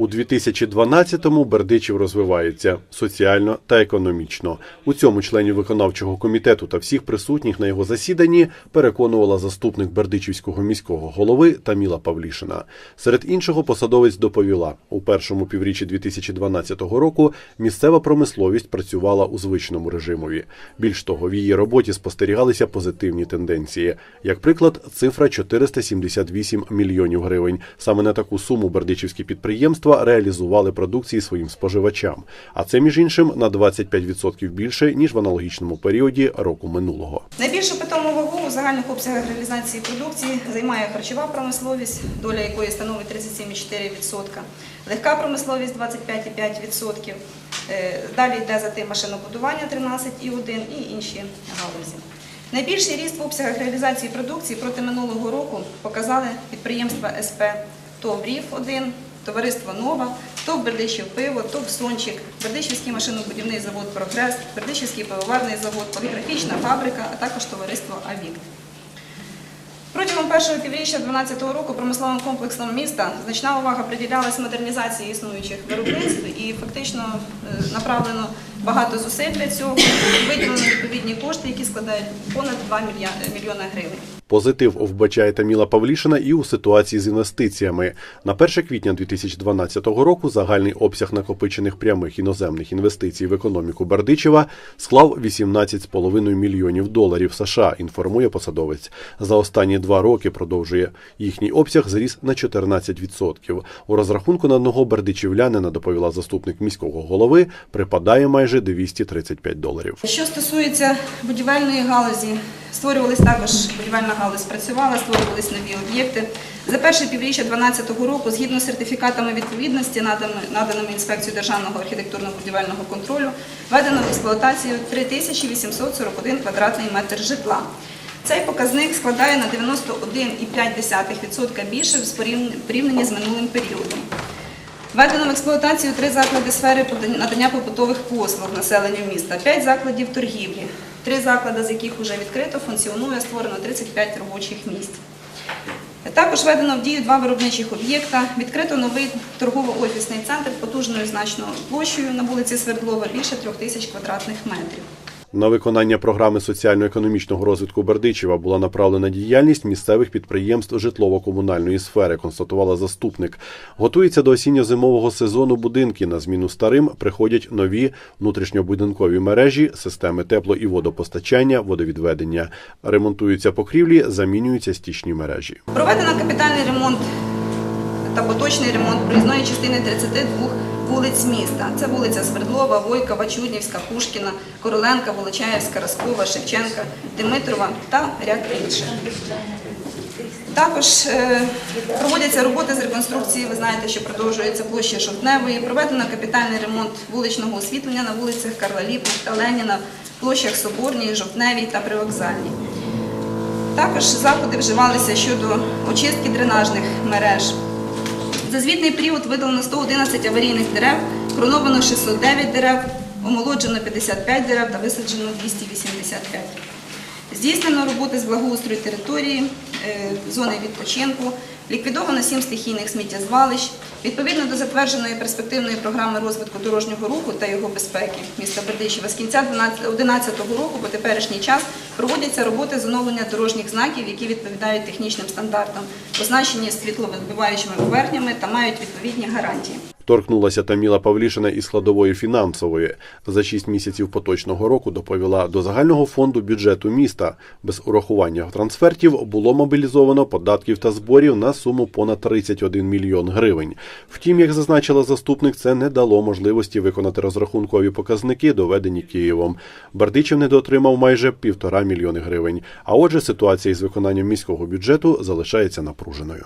У 2012-му Бердичів розвивається соціально та економічно. У цьому членів виконавчого комітету та всіх присутніх на його засіданні переконувала заступник Бердичівського міського голови Таміла Павлішина. Серед іншого посадовець доповіла, у першому півріччі 2012 року місцева промисловість працювала у звичному режимові. Більш того, в її роботі спостерігалися позитивні тенденції. Як приклад, цифра 478 мільйонів гривень. Саме на таку суму бердичівські підприємства реалізували продукції своїм споживачам. А це, між іншим, на 25% більше, ніж в аналогічному періоді року минулого. Найбільшу питому вагу у загальних обсягах реалізації продукції займає харчова промисловість, доля якої становить 37,4%, легка промисловість 25,5%. Е, Далі йде за тим машинобудування 13,1% і інші галузі. Найбільший ріст в обсягах реалізації продукції проти минулого року показали підприємства СП ТОВ «Рів-1», товариство Нова, то Бердичів пиво, то Сончик, Бердичівський машинобудівний завод Прогрес, Бердичівський пивоварний завод, поліграфічна фабрика, а також товариство Авік. Протягом першого півріччя 2012 року промисловим комплексом міста значна увага приділялась модернізації існуючих виробництв і фактично е, направлено багато зусиль для цього. Виділено відповідні кошти, які складають понад 2 мілья- мільйони гривень. Позитив вбачає Таміла Павлішина і у ситуації з інвестиціями. На 1 квітня 2012 року загальний обсяг накопичених прямих іноземних інвестицій в економіку Бердичева склав 18,5 мільйонів доларів США, інформує посадовець. За останні два роки продовжує їхній обсяг зріс на 14%. У розрахунку на одного бердичівлянина, доповіла заступник міського голови, припадає майже 235 доларів. Що стосується будівельної галузі, створювалися також будівельна галузь працювала, створювалися нові об'єкти. За перше півріччя 2012 року, згідно з сертифікатами відповідності, наданими, інспекцією державного архітектурно-будівельного контролю, введено в експлуатацію 3841 квадратний метр житла. Цей показник складає на 91,5% більше в порівнянні з минулим періодом. Введено в експлуатацію три заклади сфери надання побутових послуг населенню міста, п'ять закладів торгівлі, три заклади, з яких вже відкрито функціонує, створено 35 робочих місць. Також введено в дію два виробничих об'єкта, відкрито новий торгово-офісний центр потужною значною площею на вулиці Свердлова більше трьох тисяч квадратних метрів. На виконання програми соціально-економічного розвитку Бердичева була направлена діяльність місцевих підприємств житлово-комунальної сфери, констатувала заступник. Готується до осінньо-зимового сезону будинки. На зміну старим приходять нові внутрішньобудинкові мережі, системи тепло- і водопостачання, водовідведення. Ремонтуються покрівлі, замінюються стічні мережі. Проведено капітальний ремонт та поточний ремонт проїзної частини 32 вулиць міста. Це вулиця Свердлова, Войкова, Чуднівська, Пушкіна, Короленка, Волочаївська, Роскова, Шевченка, Димитрова та ряд інших. Також е, проводяться роботи з реконструкції. Ви знаєте, що продовжується площа Жовтневої. Проведено капітальний ремонт вуличного освітлення на вулицях Карла та Леніна, площах Соборній, Жовтневій та Привокзальній. Також заходи вживалися щодо очистки дренажних мереж. За звітний період видалено 111 аварійних дерев, кроновано 609 дерев, омолоджено 55 дерев та висаджено 285. Здійснено роботи з благоустрою території, е, зони відпочинку, ліквідовано 7 стихійних сміттєзвалищ. Відповідно до затвердженої перспективної програми розвитку дорожнього руху та його безпеки міста Бердичева з кінця 2011 року по теперішній час проводяться роботи з оновлення дорожніх знаків, які відповідають технічним стандартам, означені світловибиваючими поверхнями та мають відповідні гарантії. Торкнулася Таміла Павлішина із складової фінансової. За шість місяців поточного року доповіла до загального фонду бюджету міста. Без урахування трансфертів було мобілізовано податків та зборів на суму понад 31 мільйон гривень. Втім, як зазначила заступник, це не дало можливості виконати розрахункові показники, доведені Києвом. Бердичев недоотримав майже півтора мільйони гривень. А отже, ситуація із виконанням міського бюджету залишається напруженою.